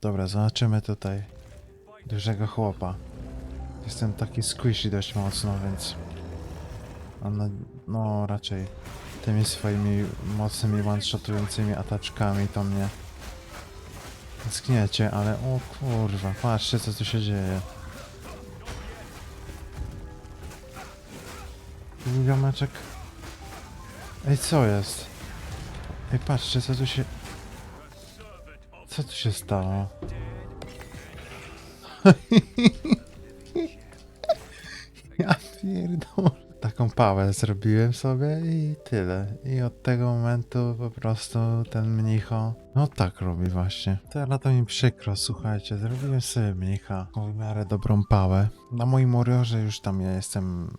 Dobra, zobaczymy tutaj dużego chłopa. Jestem taki squishy dość mocno, więc... On, no raczej tymi swoimi mocnymi one-shotującymi ataczkami to mnie zgniecie, ale o kurwa, patrzcie co tu się dzieje. Gigamaczek. Ej, co jest? Ej, patrzcie co tu się... Co tu się stało? ja pierdolę. Taką pałę zrobiłem sobie i tyle. I od tego momentu po prostu ten mnicho, no tak robi właśnie. Teraz to mi przykro, słuchajcie, zrobiłem sobie mnicha, w miarę dobrą pałę. Na moim Warriorze już tam ja jestem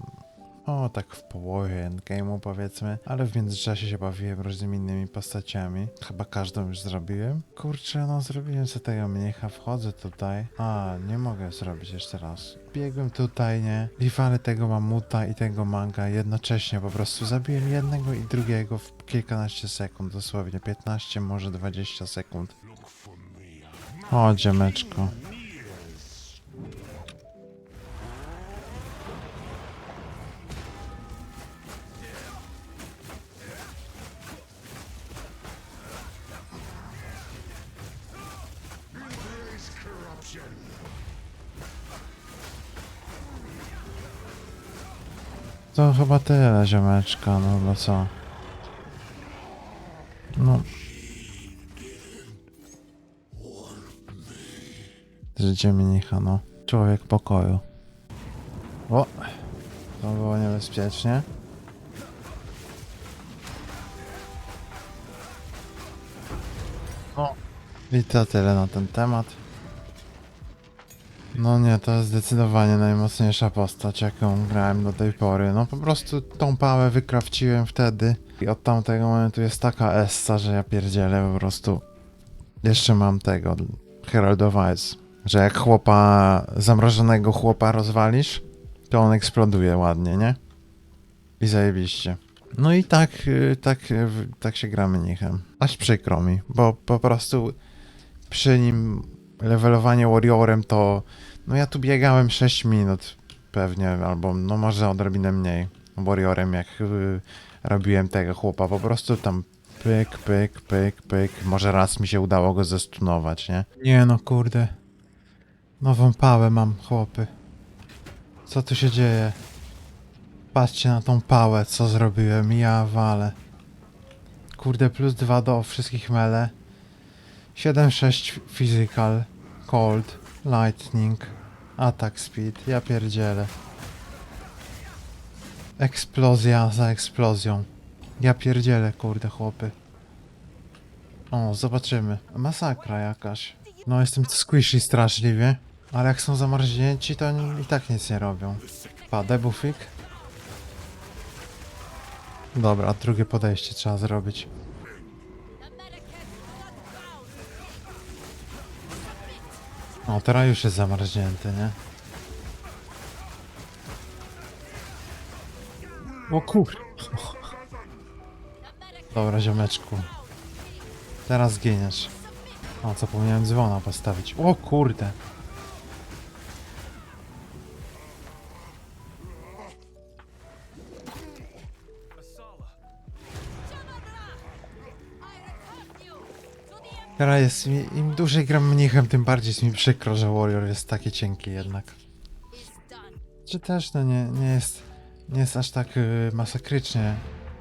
o, tak w połowie endgame'u powiedzmy, ale w międzyczasie się bawiłem różnymi innymi postaciami. Chyba każdą już zrobiłem. Kurczę, no zrobiłem sobie tego mnicha, wchodzę tutaj. A, nie mogę zrobić jeszcze raz. Biegłem tutaj, nie? I walę tego mamuta i tego manga jednocześnie, po prostu zabiłem jednego i drugiego w kilkanaście sekund, dosłownie 15, może 20 sekund. O, dziemeczko. To chyba tyle, ziomeczka, no bo co? No. Życie mnicha, no. Człowiek pokoju. O! To było niebezpiecznie. No. I to tyle na ten temat. No nie, to jest zdecydowanie najmocniejsza postać, jaką grałem do tej pory. No po prostu tą pałę wykrawciłem wtedy i od tamtego momentu jest taka essa, że ja pierdzielę po prostu. Jeszcze mam tego, Herald of Ice, że jak chłopa, zamrożonego chłopa rozwalisz, to on eksploduje ładnie, nie? I zajebiście. No i tak, y, tak, y, tak się gra mnichem. Aż przykro mi, bo po prostu przy nim levelowanie warriorem to no ja tu biegałem 6 minut pewnie, albo no może odrobinę mniej warriorem jak y, robiłem tego chłopa, po prostu tam pyk, pyk, pyk, pyk, może raz mi się udało go zestunować, nie? Nie no kurde, nową pałę mam chłopy, co tu się dzieje? Patrzcie na tą pałę, co zrobiłem, ja walę. Kurde, plus 2 do wszystkich mele. 7-6 physical, cold, lightning, attack speed, ja pierdzielę. Eksplozja za eksplozją. Ja pierdzielę, kurde chłopy. O, zobaczymy. Masakra jakaś. No jestem squishy straszliwie, ale jak są zamarznięci, to oni i tak nic nie robią. Pa, debuffik. Dobra, drugie podejście trzeba zrobić. O, teraz już jest zamarznięty, nie? O kur... Dobra, ziomeczku. Teraz giniesz. O, zapomniałem dzwona postawić. O kurde. Teraz jest im dłużej gram mnichem, tym bardziej jest mi przykro, że Warrior jest taki cienki jednak. Czy też no nie, nie jest nie jest aż tak y, masakrycznie,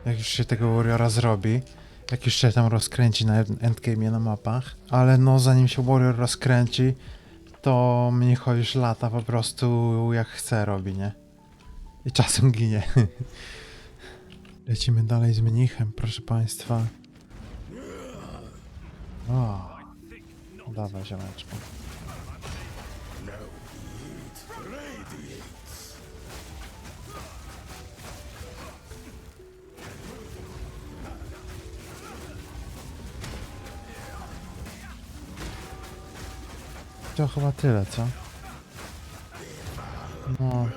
jak już się tego Warriora zrobi. Jak już się tam rozkręci na end- endgame'ie na mapach. Ale no zanim się Warrior rozkręci, to mnicho już lata po prostu jak chce robi, nie? I czasem ginie. Lecimy dalej z mnichem, proszę państwa. O, dawaj ziomeczku. To chyba tyle, co? No.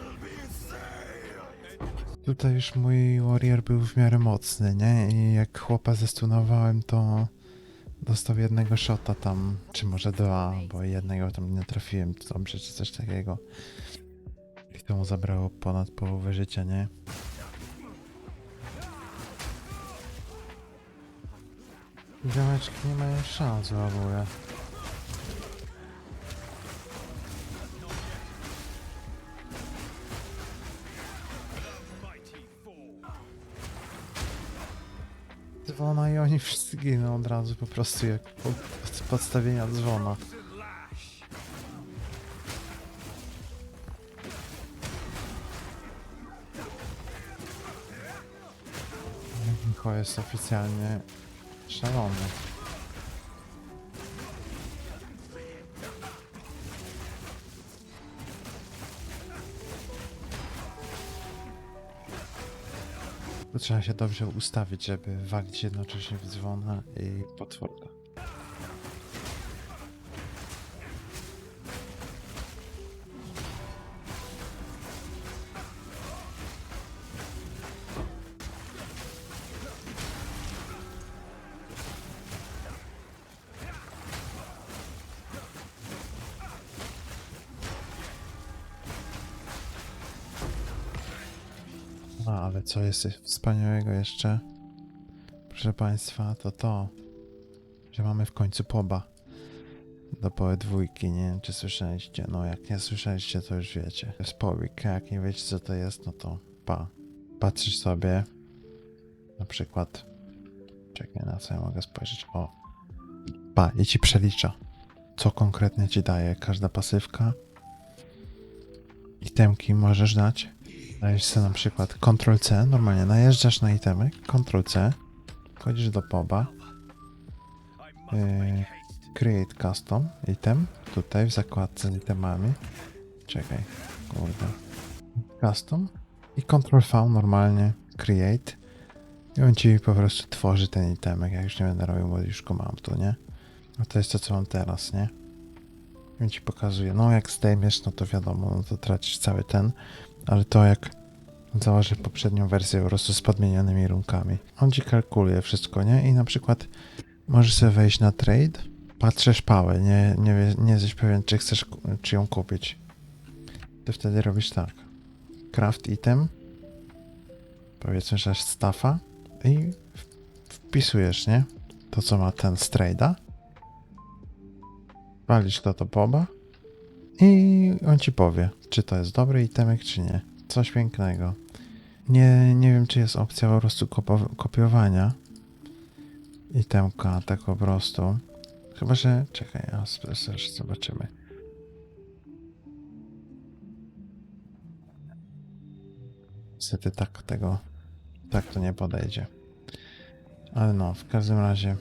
Tutaj już mój warrior był w miarę mocny, nie? I jak chłopa zestunowałem, to dostał jednego shota tam, czy może dwa, bo jednego tam nie trafiłem dobrze, czy coś takiego. I to mu zabrało ponad połowę życia, nie? Ziomeczki nie mają szans w ogóle. Oni wszyscy giną od razu po prostu jak po, od podstawienia dzwona. Micho jest oficjalnie szalony. Trzeba się dobrze ustawić, żeby walić jednocześnie w dzwona i potworka. Co jest wspaniałego jeszcze, proszę Państwa, to to, że mamy w końcu poba do poły dwójki. Nie wiem, czy słyszeliście. No, jak nie słyszeliście, to już wiecie. To jest powik. Jak nie wiecie, co to jest, no to pa. Patrzysz sobie, na przykład, czekaj, na co ja mogę spojrzeć. O, pa, i ci przelicza, co konkretnie ci daje każda pasywka. Itemki możesz dać. Dajesz sobie na przykład Ctrl-C, normalnie najeżdżasz na itemy, Ctrl-C, wchodzisz do poba, yy, Create Custom Item, tutaj w zakładce z itemami, czekaj, kurde, Custom i Ctrl-V normalnie, Create i on ci po prostu tworzy ten itemek, ja już nie będę robił, bo już go mam tu, nie? No to jest to, co mam teraz, nie? I on ci pokazuje, no jak zdejmiesz, no to wiadomo, no to tracisz cały ten, ale to jak założę poprzednią wersję po prostu z podmienionymi runkami. On ci kalkuluje wszystko, nie? I na przykład możesz sobie wejść na trade, patrzysz pałę, nie, nie, nie jesteś pewien, czy chcesz, czy ją kupić. Ty wtedy robisz tak. Craft item, powiedzmy, że staffa i wpisujesz, nie? To, co ma ten z trade'a. Walisz to do poba i on ci powie, czy to jest dobry itemek, czy nie. Coś pięknego. Nie, nie wiem, czy jest opcja po prostu kopiowania itemka tak po prostu. Chyba, że... Czekaj, a zobaczymy. Niestety tak tego... Tak to nie podejdzie. Ale no, w każdym razie...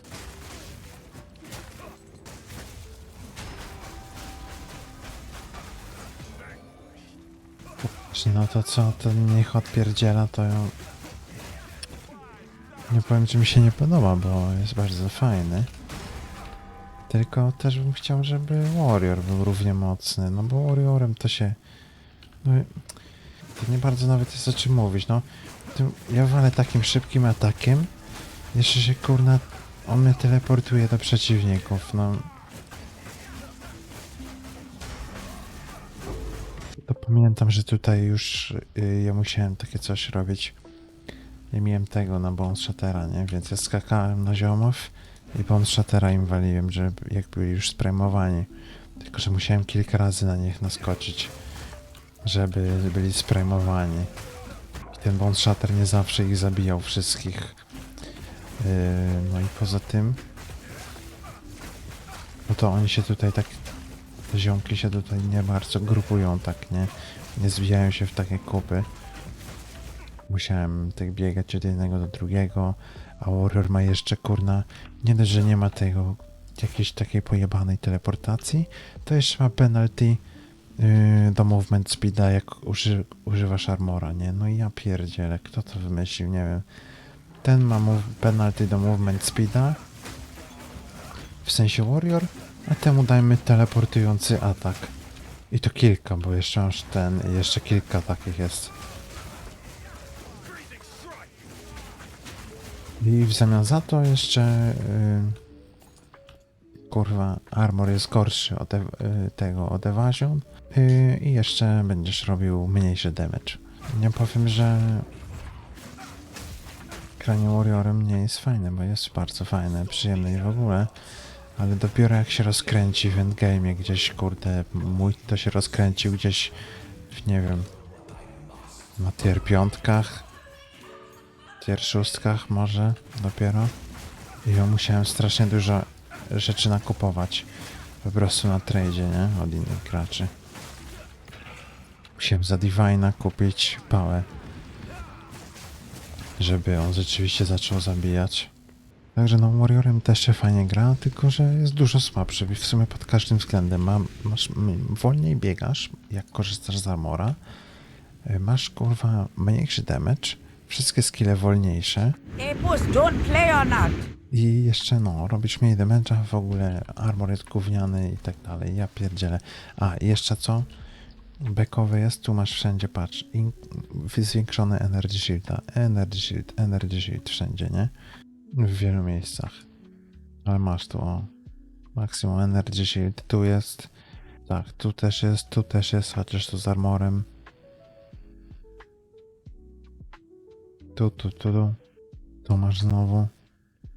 No to co, ten niech odpierdziela, to. Nie powiem, czy mi się nie podoba, bo jest bardzo fajny. Tylko też bym chciał, żeby Warrior był równie mocny, no bo Warriorem to się... No, to nie bardzo nawet jest o czym mówić, no. Ja walę takim szybkim atakiem, jeszcze się kurna... On mnie teleportuje do przeciwników, no. Pamiętam, że tutaj już y, ja musiałem takie coś robić. Nie miałem tego na Bone nie? Więc ja skakałem na ziomów i Bone im waliłem, że jak byli już spremowani. Tylko, że musiałem kilka razy na nich naskoczyć, żeby byli spremowani. I ten Bone nie zawsze ich zabijał wszystkich. Yy, no i poza tym no to oni się tutaj tak te ziomki się tutaj nie bardzo grupują tak, nie? Nie zwijają się w takie kupy. Musiałem tak biegać od jednego do drugiego, a Warrior ma jeszcze kurna, nie dość, że nie ma tego jakiejś takiej pojebanej teleportacji, to jeszcze ma penalty yy, do movement speeda, jak uży, używasz armora, nie? No i ja pierdzielę, kto to wymyślił, nie wiem. Ten ma penalty do movement speeda, w sensie Warrior, a temu dajmy teleportujący atak. I to kilka, bo jeszcze masz ten, jeszcze kilka takich jest. I w zamian za to jeszcze yy, kurwa, armor jest gorszy od ev- y, tego, od evasion y, i jeszcze będziesz robił mniejszy damage. Nie powiem, że granie Warriorem nie jest fajne, bo jest bardzo fajne, przyjemne i w ogóle, ale dopiero jak się rozkręci w endgame'ie gdzieś, kurde, mój to się rozkręcił gdzieś w, nie wiem, na tier piątkach, tier szóstkach może dopiero. I ja musiałem strasznie dużo rzeczy nakupować po prostu na tradzie, nie? Od innych graczy. Musiałem za Divina kupić pałę, żeby on rzeczywiście zaczął zabijać. Także no Warriorem też się fajnie gra, tylko że jest dużo słabszy w sumie pod każdym względem. Ma, masz, m- wolniej biegasz, jak korzystasz z armora. Y, Masz kurwa mniejszy damage, wszystkie skille wolniejsze. I jeszcze no, robisz mniej damage'a, w ogóle armor jest gówniany i tak dalej, ja pierdzielę. A, i jeszcze co? Bekowy jest, tu masz wszędzie, patrz, in, zwiększony Energy Shielda, Energy Shield, Energy Shield wszędzie, nie? W wielu miejscach. Ale masz tu, o, maksimum Energy Shield, tu jest, tak, tu też jest, tu też jest, chociaż tu z armorem. Tu, tu, tu, tu, tu masz znowu.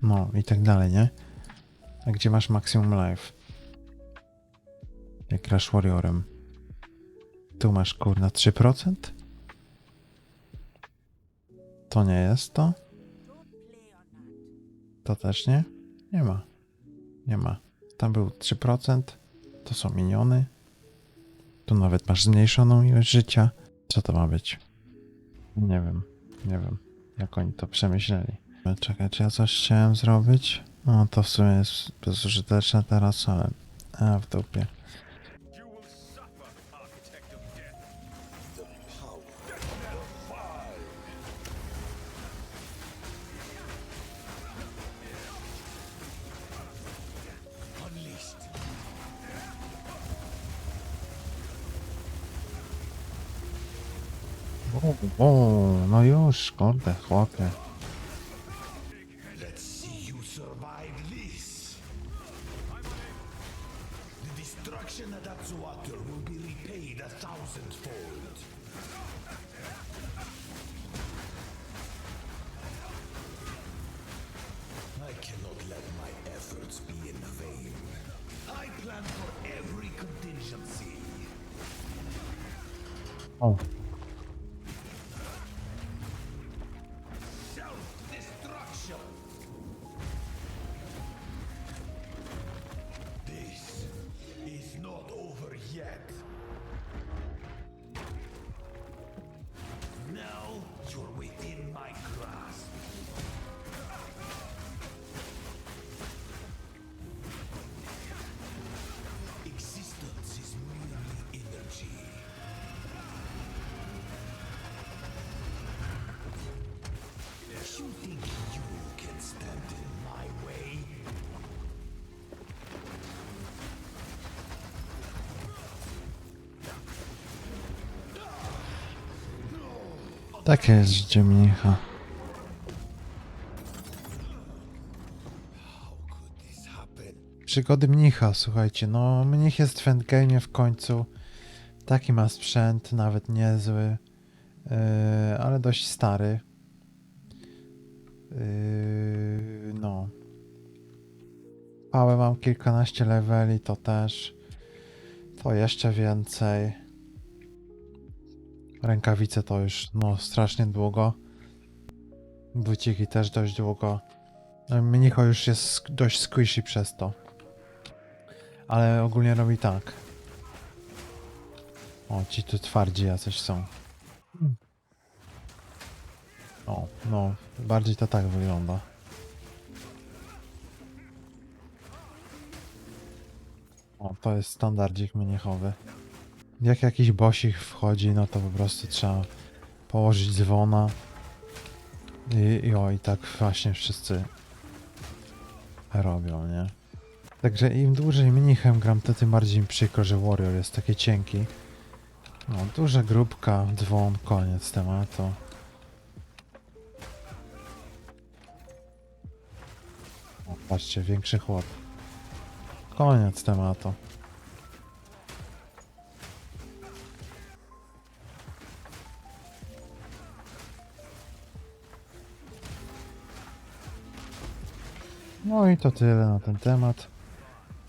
No i tak dalej, nie? A gdzie masz maksimum life? Jak grasz warriorem. Tu masz kurna 3%? To nie jest to? To też nie? Nie ma. Nie ma. Tam był 3%. To są miniony. Tu nawet masz zmniejszoną ilość życia. Co to ma być? Nie wiem. Nie wiem. Jak oni to przemyśleli. Czekaj, czy ja coś chciałem zrobić? No to w sumie jest bezużyteczne teraz, ale... A, w dupie. O, o, no już, kurde, chłopie. Takie jest życie mnicha. Przygody mnicha, słuchajcie, no mnich jest w endgame'ie w końcu. Taki ma sprzęt, nawet niezły, yy, ale dość stary. Yy, no. Pałę mam kilkanaście leveli, to też. To jeszcze więcej. Rękawice to już, no, strasznie długo. Buciki też dość długo. No, Mnicho już jest dość squishy przez to. Ale ogólnie robi tak. O, ci tu twardzi jacyś są. O, no, bardziej to tak wygląda. O, to jest standardzik mnichowy. Jak jakiś bosich wchodzi, no to po prostu trzeba położyć dzwona. I, i o, i tak właśnie wszyscy robią, nie? Także im dłużej mnichem gram, to tym bardziej mi przykro, że Warrior jest taki cienki. No, duża grupka, dzwon, koniec tematu. O, patrzcie, większy chłop. Koniec tematu. No i to tyle na ten temat.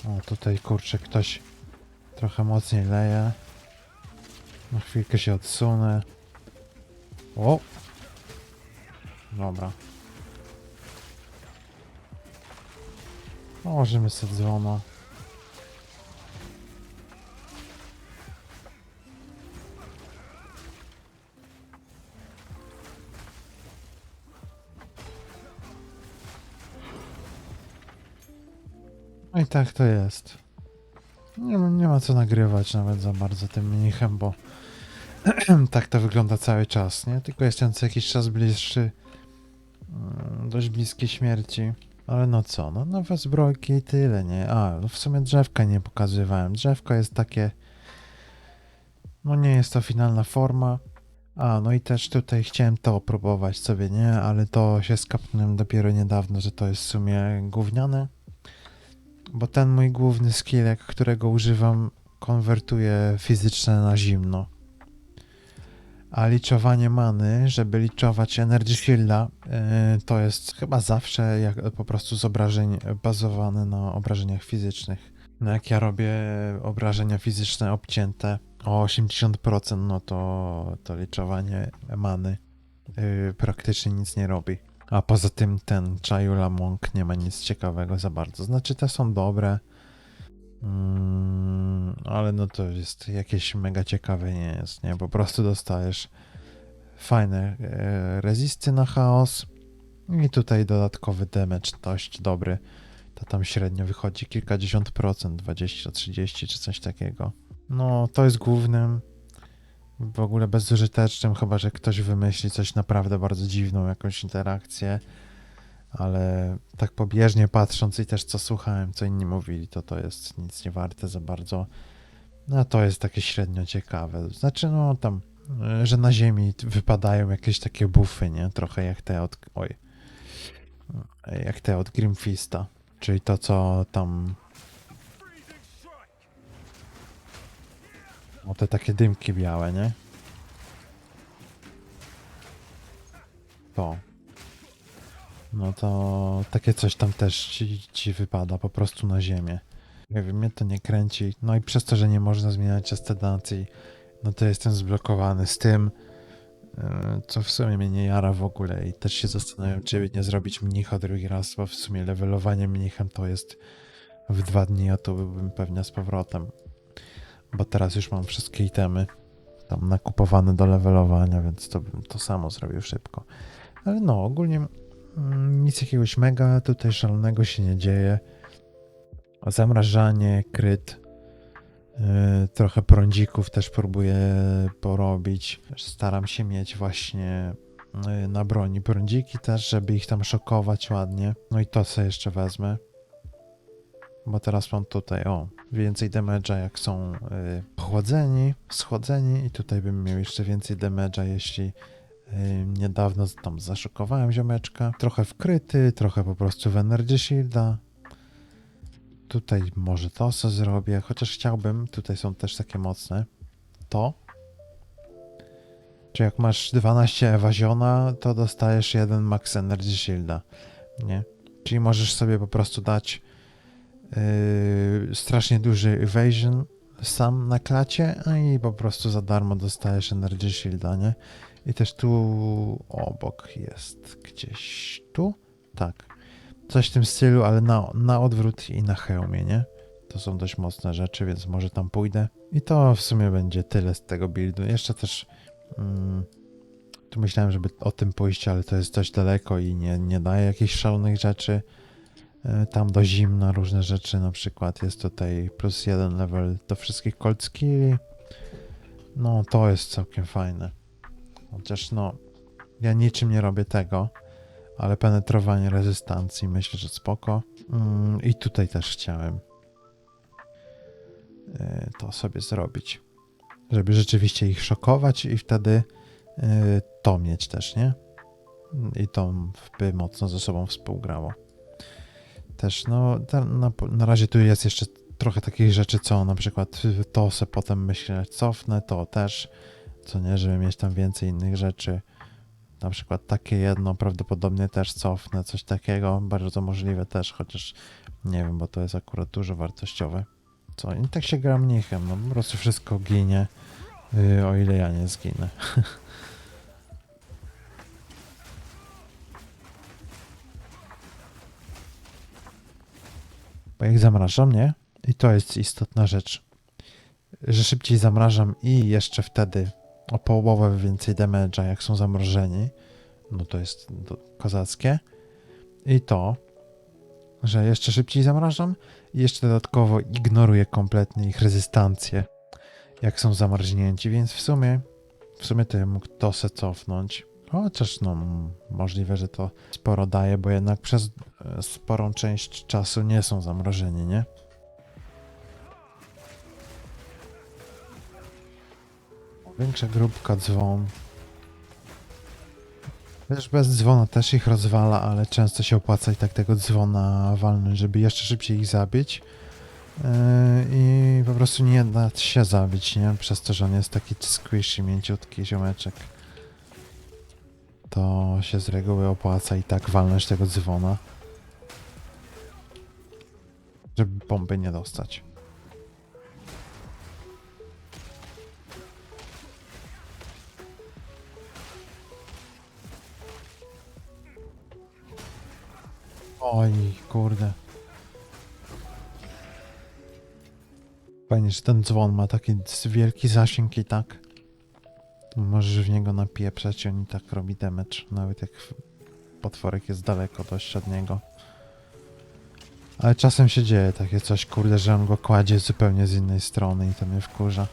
O, tutaj kurczę ktoś trochę mocniej leje. Na chwilkę się odsunę. O! Dobra. Możemy sobie dzwona. Tak to jest. Nie, nie ma co nagrywać nawet za bardzo tym mnichem, bo tak to wygląda cały czas, nie? Tylko jestem co jakiś czas bliższy, mm, dość bliskiej śmierci. Ale no co, no nowe zbrojki i tyle, nie? A, no w sumie drzewka nie pokazywałem. Drzewko jest takie... No nie jest to finalna forma. A, no i też tutaj chciałem to próbować sobie, nie? Ale to się skapnąłem dopiero niedawno, że to jest w sumie gówniane. Bo ten mój główny skillek, którego używam, konwertuje fizyczne na zimno. A liczowanie many, żeby liczować Energy Shielda, yy, to jest chyba zawsze jak, po prostu z obrażeń bazowane na obrażeniach fizycznych. No jak ja robię obrażenia fizyczne obcięte o 80%, no to, to liczowanie many yy, praktycznie nic nie robi. A poza tym ten Chayula Monk nie ma nic ciekawego za bardzo. Znaczy te są dobre, mm, ale no to jest jakieś mega ciekawe nie jest, nie? Po prostu dostajesz fajne e, rezisty na chaos i tutaj dodatkowy damage dość dobry. To tam średnio wychodzi kilkadziesiąt procent, 20-30 czy coś takiego. No, to jest głównym w ogóle bezużytecznym, chyba że ktoś wymyśli coś naprawdę bardzo dziwną, jakąś interakcję, ale tak pobieżnie patrząc i też co słuchałem, co inni mówili, to to jest nic nie warte za bardzo. No to jest takie średnio ciekawe. Znaczy, no tam, y, że na ziemi wypadają jakieś takie bufy, nie? Trochę jak te od, oj, jak te od Grimfista, czyli to, co tam O te takie dymki białe, nie? To. No to takie coś tam też ci, ci wypada po prostu na ziemię. Nie wiem, mnie to nie kręci. No i przez to, że nie można zmieniać ascendancji, no to jestem zblokowany z tym, yy, co w sumie mnie nie jara w ogóle i też się zastanawiam, czy nie zrobić mnicha drugi raz, bo w sumie levelowanie mnichem to jest w dwa dni, a to byłbym pewnie z powrotem bo teraz już mam wszystkie itemy tam nakupowane do levelowania, więc to bym to samo zrobił szybko. Ale no, ogólnie mm, nic jakiegoś mega tutaj szalonego się nie dzieje. Zamrażanie, kryt, yy, trochę prądzików też próbuję porobić. Staram się mieć właśnie yy, na broni prądziki też, żeby ich tam szokować ładnie. No i to sobie jeszcze wezmę. Bo teraz mam tutaj, o, więcej damage'a jak są y, chłodzeni, schłodzeni i tutaj bym miał jeszcze więcej damage'a, jeśli y, niedawno tam zaszokowałem ziomeczka. Trochę wkryty, trochę po prostu w Energy Shielda. Tutaj może to co zrobię, chociaż chciałbym, tutaj są też takie mocne. To. Czy jak masz 12 ewaziona, to dostajesz jeden max Energy Shielda, nie? Czyli możesz sobie po prostu dać Yy, strasznie duży evasion sam na klacie, a i po prostu za darmo dostajesz Energy Shielda, nie? I też tu obok jest gdzieś tu? Tak. Coś w tym stylu, ale na, na odwrót i na hełmie, nie? To są dość mocne rzeczy, więc może tam pójdę. I to w sumie będzie tyle z tego buildu. Jeszcze też mm, tu myślałem, żeby o tym pójść, ale to jest dość daleko i nie, nie daje jakichś szalonych rzeczy. E, tam do zimna różne rzeczy, na przykład jest tutaj plus jeden level do wszystkich cold skilli. No, to jest całkiem fajne. Chociaż no, ja niczym nie robię tego, ale penetrowanie rezystancji myślę, że spoko. Mm, I tutaj też chciałem e, to sobie zrobić, żeby rzeczywiście ich szokować i wtedy e, to mieć też, nie? I to by mocno ze sobą współgrało. Też, no na, na razie tu jest jeszcze trochę takich rzeczy, co na przykład to se potem myślę, cofnę, to też, co nie, żeby mieć tam więcej innych rzeczy. Na przykład takie jedno prawdopodobnie też cofnę, coś takiego, bardzo możliwe też, chociaż nie wiem, bo to jest akurat dużo wartościowe. Co, i tak się gra mnichem, no po prostu wszystko ginie, yy, o ile ja nie zginę. Bo jak zamrażam, nie? I to jest istotna rzecz, że szybciej zamrażam i jeszcze wtedy o połowę więcej damage'a, jak są zamrożeni. No to jest kozackie. I to, że jeszcze szybciej zamrażam i jeszcze dodatkowo ignoruję kompletnie ich rezystancję, jak są zamarznięci, więc w sumie, w sumie to ja mógł to se cofnąć. Chociaż no, możliwe, że to sporo daje, bo jednak przez sporą część czasu nie są zamrożeni, nie? Większa grupka dzwon. Też bez dzwona też ich rozwala, ale często się opłaca i tak tego dzwona walnąć, żeby jeszcze szybciej ich zabić. Yy, I po prostu nie da się zabić, nie? Przez to, że on jest taki squishy, mięciutki ziomeczek. To się z reguły opłaca i tak walnąć tego dzwona. Żeby bomby nie dostać. Oj, kurde. Fajnie, że ten dzwon ma taki wielki zasięg i tak. Możesz w niego napieprzać i on i tak robi damage, nawet jak potworek jest daleko dość od niego. Ale czasem się dzieje takie coś, kurde, że on go kładzie zupełnie z innej strony i to mnie wkurza.